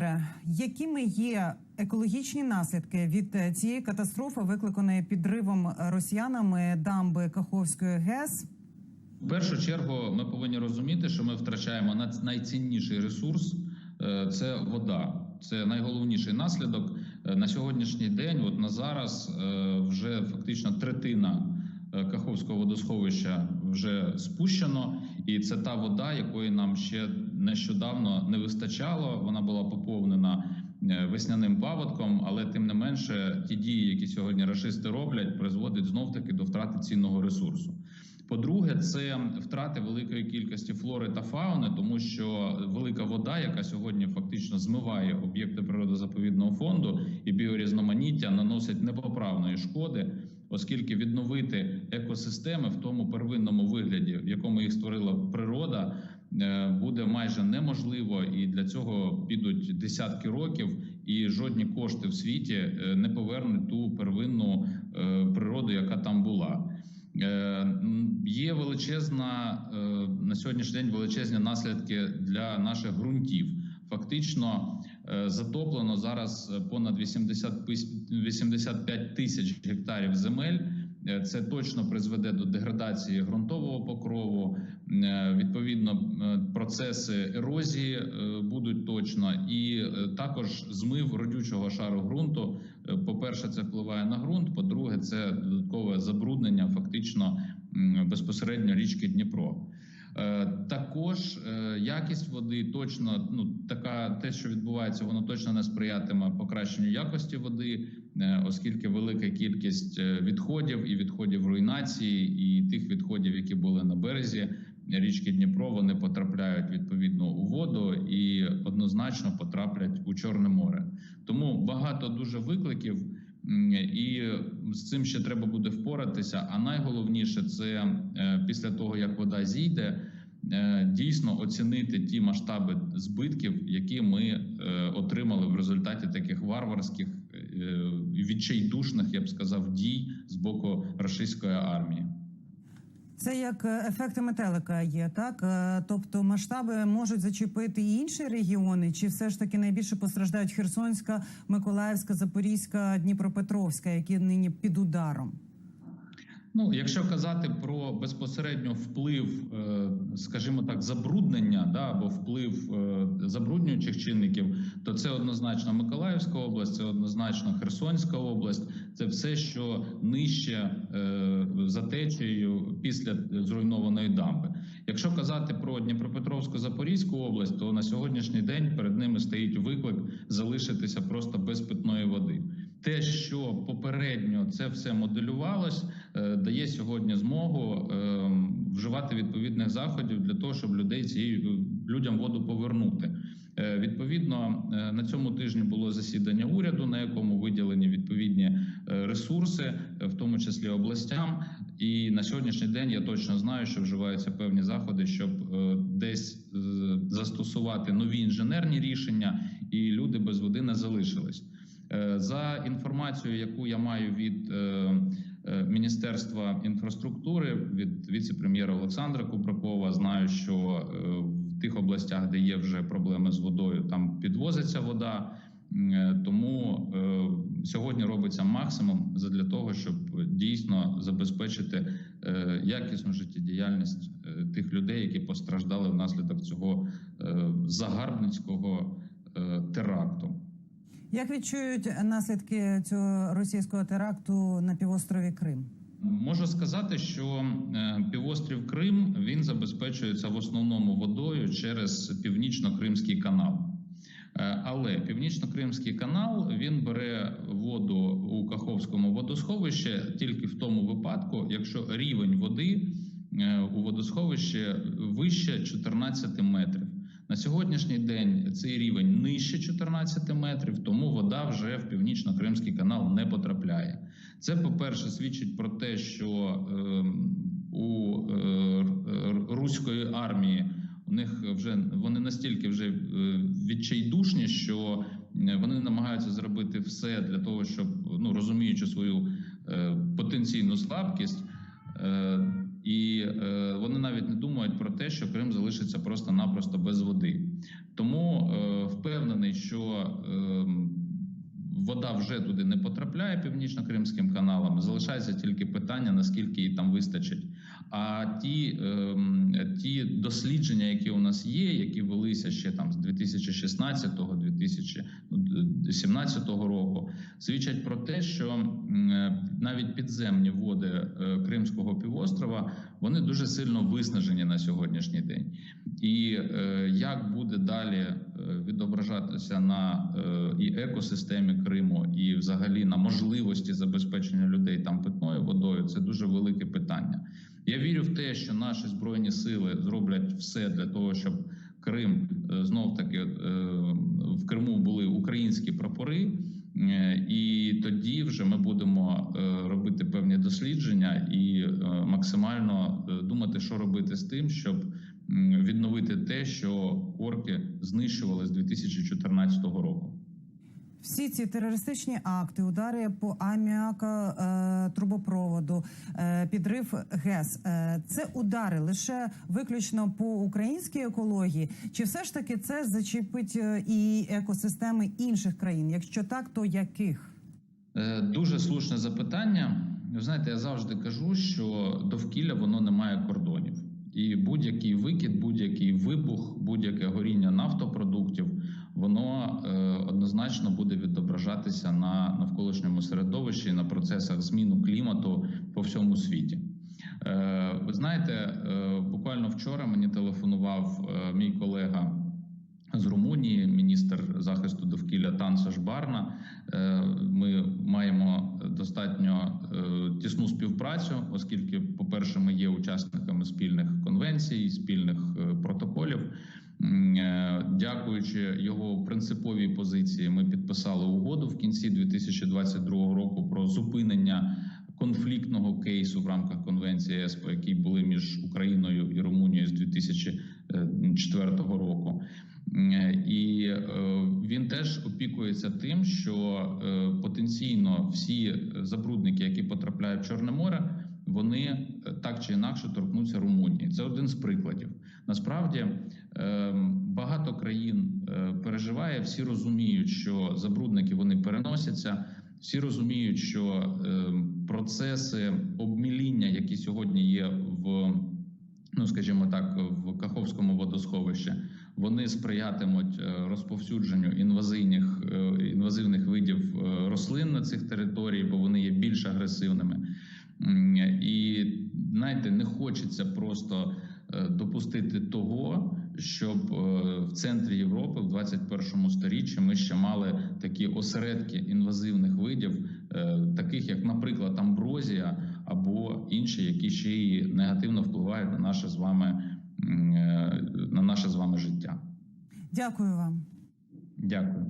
міністре, якими є екологічні наслідки від е, цієї катастрофи, викликаної підривом росіянами дамби Каховської ГЕС? В першу чергу ми повинні розуміти, що ми втрачаємо найцінніший ресурс е, це вода. Це найголовніший наслідок Е, на сьогоднішній день. От на зараз вже фактично третина Каховського водосховища вже спущено, і це та вода, якої нам ще нещодавно не вистачало. Вона була поповнена е, весняним паводком, але тим не менше, ті дії, які сьогодні рашисти роблять, призводять знов таки до втрати цінного ресурсу. По-друге, це втрати великої кількості флори та фауни, тому що велика вода, яка сьогодні фактично змиває об'єкти природозаповідного фонду і біорізноманіття, наносить непоправної шкоди, оскільки відновити екосистеми в тому первинному вигляді, в якому їх створила природа, е, буде майже неможливо, і для цього підуть десятки років, і жодні кошти в світі е, не повернуть ту первинну е, природу, яка там була. Є величезна на сьогоднішній день величезні наслідки для наших ґрунтів. Фактично затоплено зараз е, понад 80, пис- 85 тисяч гектарів земель. Е, Це точно призведе до деградації ґрунтового покрову. Е, Відповідно, е, процеси ерозії е, будуть точно, і е, також змив родючого шару ґрунту. Е, По-перше, це впливає на ґрунт. По-друге, це додаткове забруднення, фактично безпосередньо річки Дніпро. Е, Також е, якість води точно ну така, те, що відбувається, воно точно не сприятиме покращенню якості води, е, оскільки велика кількість відходів і відходів руйнації, і тих відходів, які були на березі річки Дніпро, вони потрапляють відповідно у воду і однозначно потраплять у Чорне море. Тому багато дуже викликів. І з цим ще треба буде впоратися. А найголовніше це е, після того, як вода зійде, е, дійсно оцінити ті масштаби збитків, які ми е, отримали в результаті таких варварських відчайдушних, я б сказав, дій з боку російської армії. Це як е, ефекти метелика є, так? Е, тобто масштаби можуть зачепити і інші регіони, чи все ж таки найбільше постраждають Херсонська, Миколаївська, Запорізька, Дніпропетровська, які нині під ударом. Ну, якщо казати про безпосередньо вплив, е, скажімо так, забруднення да, або вплив забруднюючих чинників, то це однозначно Миколаївська область, це однозначно Херсонська область, це все, що нижче е, за течією після зруйнованої дамби. Якщо казати про Дніпропетровську Запорізьку область, то на сьогоднішній день перед ними стоїть виклик залишитися просто без питної води. Те, що попередньо це все моделювалось, е, дає сьогодні змогу е, вживати відповідних заходів для того, щоб людей цією людям воду повернути. Е, Відповідно, е, на цьому тижні було засідання уряду, на якому виділені відповідні е, ресурси, в тому числі областям. І на сьогоднішній день я точно знаю, що вживаються певні заходи, щоб десь застосувати нові інженерні рішення, і люди без води не залишились. За інформацією, яку я маю від Міністерства інфраструктури, від віце-прем'єра Олександра Купракова, знаю, що тих областях, де є вже проблеми з водою, там підвозиться вода. Е, Тому е, сьогодні робиться максимум для того, щоб дійсно забезпечити е, якісну життєдіяльність е, тих людей, які постраждали внаслідок цього е, загарбницького е, теракту. Як відчують наслідки цього російського теракту на півострові Крим? Можу сказати, що е, півострів Крим він забезпечується в основному водою через північно-кримський канал. Е, Але північно-кримський канал він бере воду у Каховському водосховищі тільки в тому випадку, якщо рівень води е, у водосховищі вище 14 метрів. На сьогоднішній день цей рівень нижче 14 метрів, тому вода вже в північно-кримський канал не потрапляє. Це, по-перше, свідчить про те, що е, у е, руської армії у них вже вони настільки вже е, відчайдушні, що вони намагаються зробити все для того, щоб ну розуміючи свою е, потенційну слабкість. І вони навіть не думають що Крим залишиться просто-напросто без води. Тому е, впевнений, що вода вже туди не потрапляє північно-кримським каналом. Залишається тільки питання, наскільки її там вистачить. А ті, е, ті дослідження, які у нас є, які велися ще там з 2016-2017 року, свідчать про те, що е, навіть підземні води е, Кримського півострова вони дуже сильно виснажені на сьогоднішній день. І е, як буде далі відображатися на і екосистемі Криму, і взагалі на можливості забезпечення людей там питною водою, це дуже велике питання. Я вірю в те, що наші збройні сили зроблять все для того, щоб Крим знов таки е, в Криму були українські прапори. Е, І тоді вже ми будемо е, робити певні дослідження і е, максимально е, думати, що робити з тим, щоб відновити те, що орки знищували з 2014 року. Всі ці терористичні акти, удари по аміака е, трубопроводу, е, підрив ГЕС, е, це удари лише виключно по українській екології, чи все ж таки це зачепить і екосистеми інших країн? Якщо так, то яких? Дуже слушне запитання. Ви знаєте, я завжди кажу, що довкілля воно не має кордонів, і будь-який викид, будь-який вибух, будь-яке горіння е, однозначно буде відображатися на навколишньому середовищі, на процесах зміну клімату по всьому світі. Е, Ви знаєте, е, буквально вчора мені телефонував е, мій колега захисту довкілля Танса Жбарна. Е, Ми маємо достатньо е, тісну співпрацю, оскільки, по-перше, ми є учасниками спільних конвенцій, спільних е, протоколів. Дякуючи його принциповій позиції, ми підписали угоду в кінці 2022 року про зупинення конфліктного кейсу в рамках конвенції ЕСПО, які були між Україною і Румунією з 2004 року. І він теж опікується тим, що е, потенційно всі забрудники, які потрапляють в Чорне море, вони е, так чи інакше торкнуться Румунії. Це один з прикладів. Насправді е, багато країн переживає, всі розуміють, що забрудники вони переносяться. Всі розуміють, що процеси обміління, які сьогодні є в ну скажімо так, в Каховському водосховищі, вони сприятимуть е, розповсюдженню інвазивних е, інвазивних видів е, рослин на цих територіях, бо вони є більш агресивними. І знаєте, не хочеться просто допустити того, щоб в центрі Європи в 21 сторіччі ми ще мали такі осередки інвазивних видів, таких як, наприклад, амброзія або інші, які ще й негативно впливають на наше з вами на наше з вами життя. Дякую вам. Дякую.